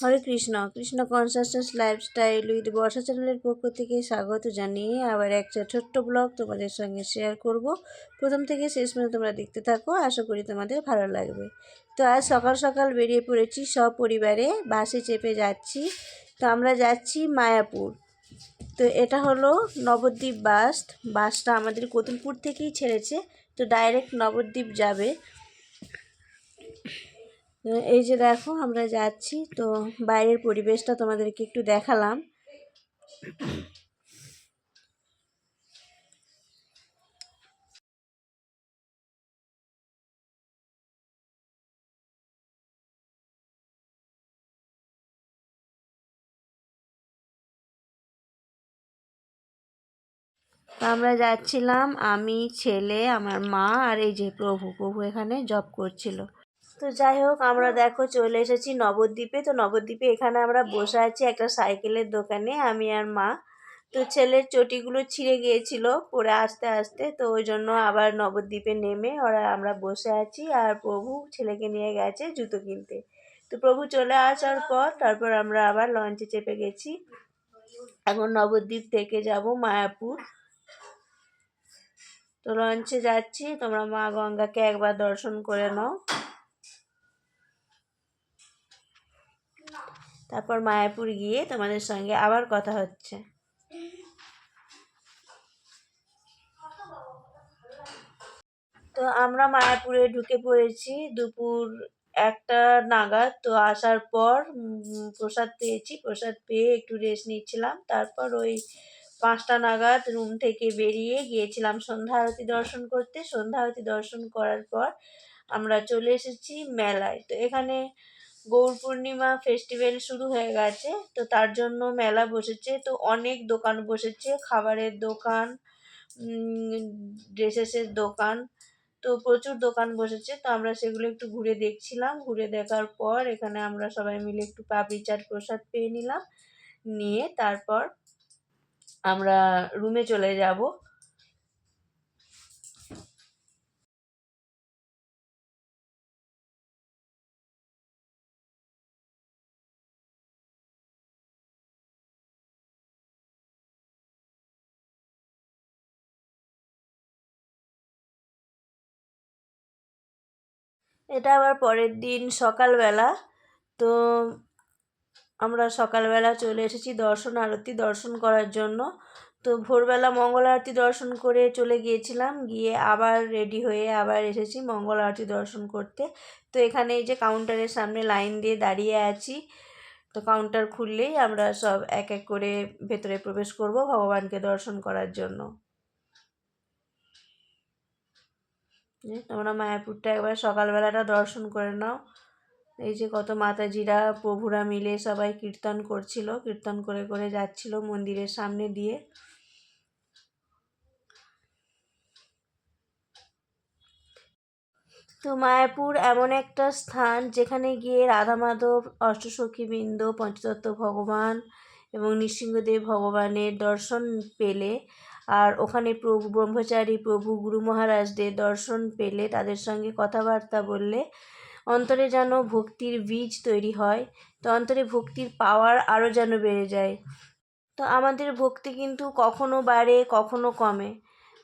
Hare Krishna. Krishna consciousness lifestyle with Barsha চ্যানেলের পক্ষ থেকে স্বাগত জানিয়ে আবার একটা ছোট্ট ব্লগ তোমাদের সঙ্গে শেয়ার করব। প্রথম থেকে শেষ পর্যন্ত তোমরা দেখতে থাকো, আশা করি তোমাদের ভালো লাগবে। তো আজ সকাল সকাল বেরিয়ে পড়েছি সব পরিবারে বাসে চেপে যাচ্ছি। তো আমরা যাচ্ছি মায়াপুর। তো এটা হলো নবদ্বীপ বাস বাসটা আমাদের কতুলপুর থেকেই ছেড়েছে। তো ডাইরেক্ট নবদ্বীপ যাবে। এই যে দেখো, আমরা যাচ্ছি। তো বাইরের পরিবেশটা তোমাদেরকে একটু দেখালাম। আমরা যাচ্ছিলাম, আমি, ছেলে, আমার মা আর এই যে প্রভু প্রভু এখানে জব করছিল। তো যাই হোক, আমরা দেখো চলে এসেছি নবদ্বীপে। তো নবদ্বীপে এখানে আমরা বসে আছি একটা সাইকেলের দোকানে, আমি আর মা। তো ছেলের চটিগুলো ছিঁড়ে গিয়েছিল পরে আস্তে আস্তে, তো ওই জন্য আবার নবদ্বীপে নেমে ওরা আমরা বসে আছি আর প্রভু ছেলেকে নিয়ে গেছে জুতো কিনতে। তো প্রভু চলে আসার পর তারপর আমরা আবার লঞ্চে চেপে গেছি। এখন নবদ্বীপ থেকে যাব মায়াপুর। তো লঞ্চে যাচ্ছি, তোমরা মা গঙ্গাকে একবার দর্শন করে নাও। তারপর মায়াপুর গিয়ে তোমাদের সঙ্গে আবার কথা হচ্ছে। তো আমরা মায়াপুরে ঢুকে পড়েছি, দুপুর একটা নাগাদ। তো আসার পর প্রসাদ পেয়েছি। প্রসাদ পেয়ে একটু রেস্ট নিচ্ছিলাম। তারপর ওই পাঁচটা নাগাদ রুম থেকে বেরিয়ে গিয়েছিলাম সন্ধ্যা আরতি দর্শন করতে। সন্ধ্যা আরতি দর্শন করার পর আমরা চলে এসেছি মেলায়। তো এখানে গৌর পূর্ণিমা ফেস্টিভ্যাল শুরু হয়ে গেছে, তো তার জন্য মেলা বসেছে, তো অনেক দোকান বসেছে, খাবারের দোকান ড্রেসেসের দোকান, তো প্রচুর দোকান বসেছে, তো আমরা সেগুলো একটু ঘুরে দেখছিলাম, ঘুরে দেখার পর এখানে আমরা সবাই মিলে একটু পাপড়ি চাট প্রসাদ পেয়ে নিলাম, নিয়ে তারপর আমরা রুমে চলে যাব। এটা আবার পরের দিন সকালবেলা। তো আমরা সকালবেলা চলে এসেছি দর্শন আরতি, দর্শন করার জন্য। তো ভোরবেলা মঙ্গল আরতি দর্শন করে চলে গিয়েছিলাম, গিয়ে আবার রেডি হয়ে আবার এসেছি মঙ্গল আরতি দর্শন করতে। তো এখানে এই যে কাউন্টারের সামনে লাইন দিয়ে দাঁড়িয়ে আছি। তো কাউন্টার খুললেই আমরা সব এক এক করে ভেতরে প্রবেশ করব ভগবানকে দর্শন করার জন্য। তোমরা মায়াপুরটা একবার সকালবেলাটা দর্শন করে নাও। এই যে কত মাতাজিরা, প্রভুরা মিলে সবাই কীর্তন করছিল, কীর্তন করে করে যাচ্ছিল মন্দিরের সামনে দিয়ে। তো মায়াপুর এমন একটা স্থান যেখানে গিয়ে রাধা মাধব অষ্টসখীবৃন্দ পঞ্চতত্ত্ব ভগবান এবং নৃসিংহদেব ভগবানের দর্শন পেলে আর ওখানে প্রভু ব্রহ্মচারী, প্রভু গুরু মহারাজদের দর্শন পেলে তাদের সঙ্গে কথাবার্তা বললে অন্তরে যেন ভক্তির বীজ তৈরি হয়, তো অন্তরে ভক্তির পাওয়ার আরও যেন বেড়ে যায়। তো আমাদের ভক্তি কিন্তু কখনো বাড়ে, কখনো কমে।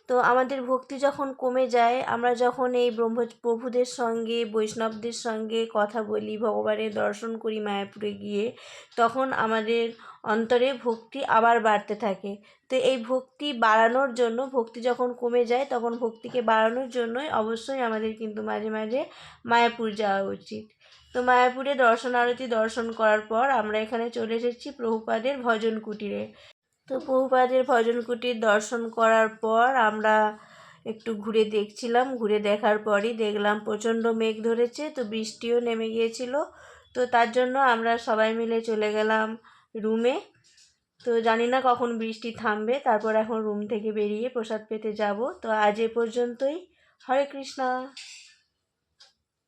তো আমাদের ভক্তি যখন কমে যায়, আমরা যখন এই ব্রহ্ম, প্রভুদের সঙ্গে, বৈষ্ণবদের সঙ্গে কথা বলি, ভগবানের দর্শন করি মায়াপুরে গিয়ে, তখন আমাদের অন্তরে ভক্তি আবার বাড়তে থাকে। তো এই ভক্তি বাড়ানোর জন্য, ভক্তি যখন কমে যায়, তখন ভক্তিকে বাড়ানোর জন্যই অবশ্যই আমাদের কিন্তু মাঝে মাঝে মায়াপুর যাওয়া উচিত। তো মায়াপুরে দর্শন আরতি দর্শন করার পর আমরা এখানে চলে এসেছি প্রভুপাদের ভজন কুটিরে। তো প্রভুপাদের ভজন কুটির দর্শন করার পর আমরা একটু ঘুরে দেখছিলাম। ঘুরে দেখার পরই দেখলাম প্রচণ্ড মেঘ ধরেছে, তো বৃষ্টিও নেমে গিয়েছিল। তো তার জন্য আমরা সবাই মিলে চলে গেলাম রুমে। তো জানি না কখন বৃষ্টি থামবে, তারপর এখন রুম থেকে বেরিয়ে প্রসাদ পেতে যাব। তো আজ এ পর্যন্তই। হরে কৃষ্ণা।